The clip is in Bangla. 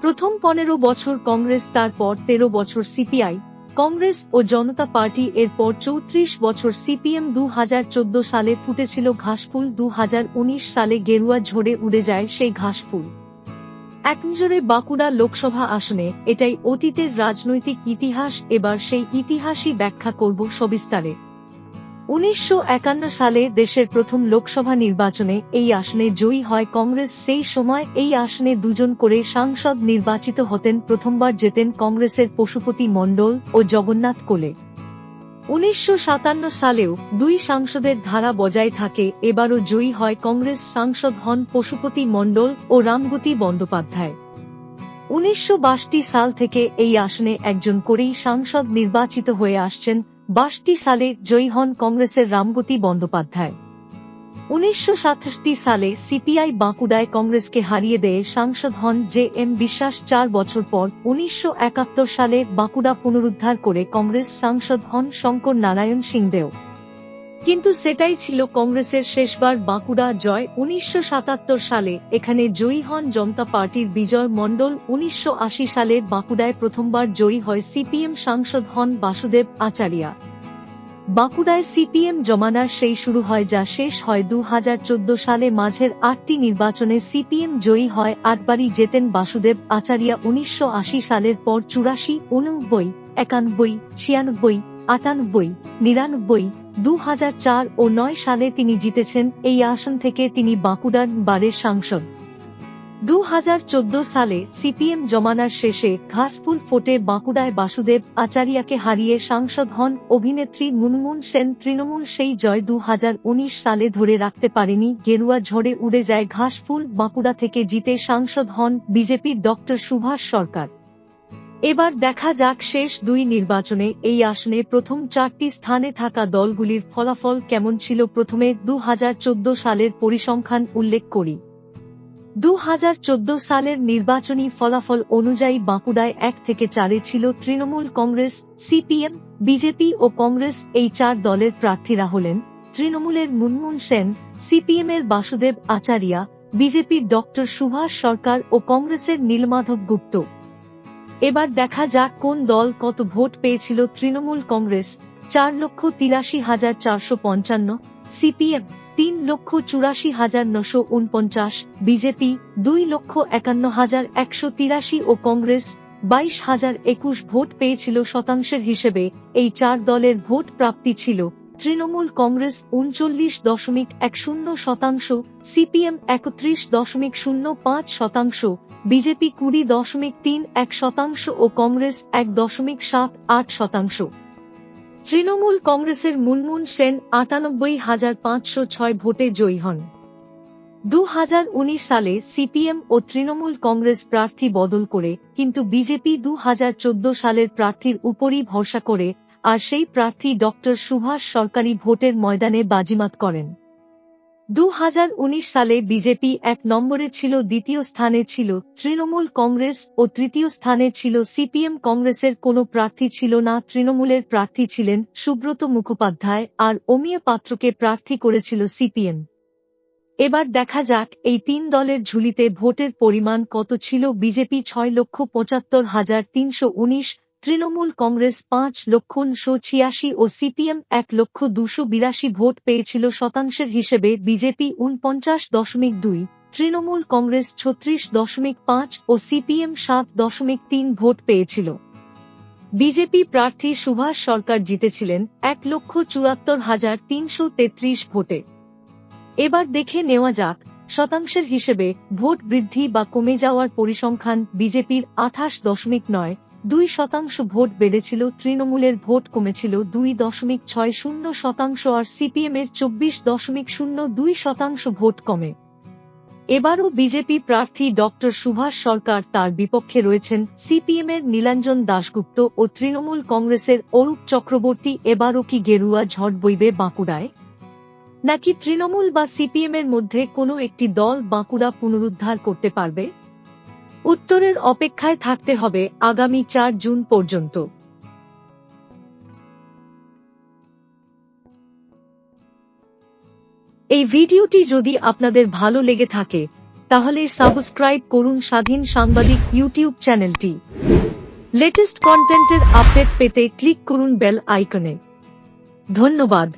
প্রথম পনেরো বছর কংগ্রেস, তারপর তেরো বছর সিপিআই। কংগ্রেস ও জনতা পার্টি এরপর চৌত্রিশ বছর সিপিএম দু হাজার চোদ্দ সালে ফুটেছিল ঘাসফুল দু হাজার উনিশ সালে গেরুয়া ঝরে উড়ে যায় সেই ঘাসফুল। একনজরে বাঁকুড়া লোকসভা আসনে, এটাই অতীতের রাজনৈতিক ইতিহাস, এবার সেই ইতিহাসই ব্যাখ্যা করব সবিস্তারে। উনিশশো একান্ন সালে দেশের প্রথম লোকসভা নির্বাচনে এই আসনে জয়ী হয় কংগ্রেস। সেই সময় এই আসনে দুজন করে সাংসদ নির্বাচিত হতেন। প্রথমবার যেতেন কংগ্রেসের পশুপতি মণ্ডল ও জগন্নাথ কোলে। উনিশশো সাতান্ন সালেও দুই সাংসদের ধারা বজায় থাকে। এবারও জয়ী হয় কংগ্রেস সাংসদ হন পশুপতি মণ্ডল ও রামগতি বন্দ্যোপাধ্যায়। উনিশশো সাল থেকে এই আসনে একজন করেই সাংসদ নির্বাচিত হয়ে আসছেন। বাষট্টি সালে জয়ী হন কংগ্রেসের রামগতি বন্দ্যোপাধ্যায়। উনিশশো সাতষট্টি সালে সিপিআই বাঁকুড়ায় কংগ্রেসকে হারিয়ে দেয় সাংসদ হন জে এম বিশ্বাস। চার বছর পর উনিশশো একাত্তর সালে বাঁকুড়া পুনরুদ্ধার করে কংগ্রেস সাংসদ হন শঙ্কর নারায়ণ সিংদেও। কিন্তু সেটাই ছিল কংগ্রেসের শেষবার বাঁকুড়া জয় উনিশশো সাতাত্তর সালে। এখানে জয়ী হন জনতা পার্টির বিজয় মণ্ডল। উনিশশো আশি সালে বাঁকুড়ায় প্রথমবার জয়ী হয় সিপিএম সাংসদ হন বাসুদেব আচারিয়া। বাঁকুড়ায় সিপিএম জমানার সেই শুরু হয় যা শেষ হয় দু হাজার চোদ্দ সালে। মাঝের আটটি নির্বাচনে সিপিএম জয়ী হয় আটবারই জেতেন বাসুদেব আচারিয়া। উনিশশো আশি সালের পর চুরাশি, উনব্বই, একানব্বই, ছিয়ানব্বই আটানব্বই, নিরানব্বই দু ও নয় সালে তিনি জিতেছেন এই আসন থেকে তিনি বাঁকুড়ার বারের সাংসদ। দু হাজার চোদ্দ সালে সিপিএম জমানার শেষে ঘাসফুল ফোটে বাঁকুড়ায় বাসুদেব আচারিয়াকে হারিয়ে সাংসদ হন অভিনেত্রী মুনমুন সেন। তৃণমূল সেই জয় দু হাজার উনিশ সালে ধরে রাখতে পারেনি, গেরুয়া ঝড়ে উড়ে যায় ঘাসফুল বাঁকুড়া থেকে জিতে সাংসদ হন বিজেপির ডক্টর সুভাষ সরকার। এবার দেখা যাক শেষ দুই নির্বাচনে এই আসনে প্রথম চারটি স্থানে থাকা দলগুলির ফলাফল কেমন ছিল প্রথমে দু হাজার চোদ্দ সালের পরিসংখ্যান উল্লেখ করি। দু হাজার চোদ্দ সালের নির্বাচনী ফলাফল অনুযায়ী বাঁকুড়ায় এক থেকে চারে ছিল তৃণমূল কংগ্রেস, সিপিএম, বিজেপি ও কংগ্রেস এই চার দলের প্রার্থীরা হলেন তৃণমূলের মুনমুন সেন সিপিএম এর বাসুদেব আচারিয়া, বিজেপির ডক্টর সুভাষ সরকার ও কংগ্রেসের নীলমাধব গুপ্ত। এবার দেখা যাক কোন দল কত ভোট পেয়েছিল তৃণমূল কংগ্রেস, চার লক্ষ তিরাশি হাজার চারশো পঞ্চান্ন, সিপিএম, তিন লক্ষ চুরাশি হাজার নশো উনপঞ্চাশ, বিজেপি, দুই লক্ষ একান্ন হাজার একশো তিরাশি ও কংগ্রেস, বাইশ হাজার একুশ ভোট পেয়েছিল শতাংশের হিসেবে, এই চার দলের ভোট প্রাপ্তি ছিল তৃণমূল কংগ্রেস উনচল্লিশ দশমিক এক শূন্য শতাংশ, সিপিএম একত্রিশ দশমিক শূন্য পাঁচ শতাংশ, বিজেপি কুড়ি দশমিক তিন এক শতাংশ ও কংগ্রেস এক দশমিক সাত আট শতাংশ। তৃণমূল কংগ্রেসের মুনমুন সেন আটানব্বই হাজার পাঁচশো ছয় ভোটে জয়ী হন। দু হাজার উনিশ সালে সিপিএম ও তৃণমূল কংগ্রেস প্রার্থী বদল করে, কিন্তু বিজেপি দু হাজার চোদ্দ সালের প্রার্থীর উপরই ভরসা করে আর সেই প্রার্থী ডক্টর সুভাষ সরকারি ভোটের ময়দানে বাজিমাত করেন। দু হাজার উনিশ সালে বিজেপি এক নম্বরে ছিল, দ্বিতীয় স্থানে ছিল তৃণমূল কংগ্রেস ও তৃতীয় স্থানে ছিল সিপিএম কংগ্রেসের কোনো প্রার্থী ছিল না। তৃণমূলের প্রার্থী ছিলেন সুব্রত মুখোপাধ্যায় আর অমিয় পাত্রকে প্রার্থী করেছিল সিপিএম। এবার দেখা যাক এই তিন দলের ঝুলিতে ভোটের পরিমাণ কত ছিল। বিজেপি ছয় লক্ষ পঁচাত্তর হাজার তিনশো উনিশ তৃণমূল কংগ্রেস পাঁচ লক্ষ উনশো ছিয়াশি ও সিপিএম এক লক্ষ দুশো বিরাশি ভোট পেয়েছিল শতাংশের হিসেবে, বিজেপি উনপঞ্চাশ দশমিক দুই, তৃণমূল কংগ্রেস ছত্রিশ দশমিক পাঁচ ও সিপিএম সাত দশমিক তিন ভোট পেয়েছিল। বিজেপি প্রার্থী সুভাষ সরকার জিতেছিলেন এক লক্ষ চুয়াত্তর হাজার তিনশো তেত্রিশ ভোটে। এবার দেখে নেওয়া যাক, শতাংশের হিসেবে ভোট বৃদ্ধি বা কমে যাওয়ার পরিসংখ্যান বিজেপির আঠাশ দশমিক নয় দুই শতাংশ ভোট বেড়েছিল, তৃণমূলের ভোট কমেছিল দুই দশমিক ছয় শূন্য শতাংশ আর সিপিএম এর চব্বিশ দশমিক শূন্য দুই শতাংশ ভোট কমে। এবারও বিজেপি প্রার্থী ডক্টর সুভাষ সরকার তার বিপক্ষে রয়েছেন, সিপিএম এর নীলাঞ্জন দাশগুপ্ত ও তৃণমূল কংগ্রেসের অরূপ চক্রবর্তী এবারও কি গেরুয়া ঝড় বইবে বাঁকুড়ায়? নাকি তৃণমূল বা সিপিএম এর মধ্যে কোনো একটি দল বাঁকুড়া পুনরুদ্ধার করতে পারবে? উত্তরের অপেক্ষায় থাকতে হবে আগামী চার জুন পর্যন্ত। এই ভিডিওটি যদি আপনাদের ভালো লেগে থাকে, তাহলে সাবস্ক্রাইব করুন স্বাধীন সাংবাদিক ইউটিউব চ্যানেলটি। লেটেস্ট কন্টেন্টের আপডেট পেতে ক্লিক করুন বেল আইকনে। ধন্যবাদ।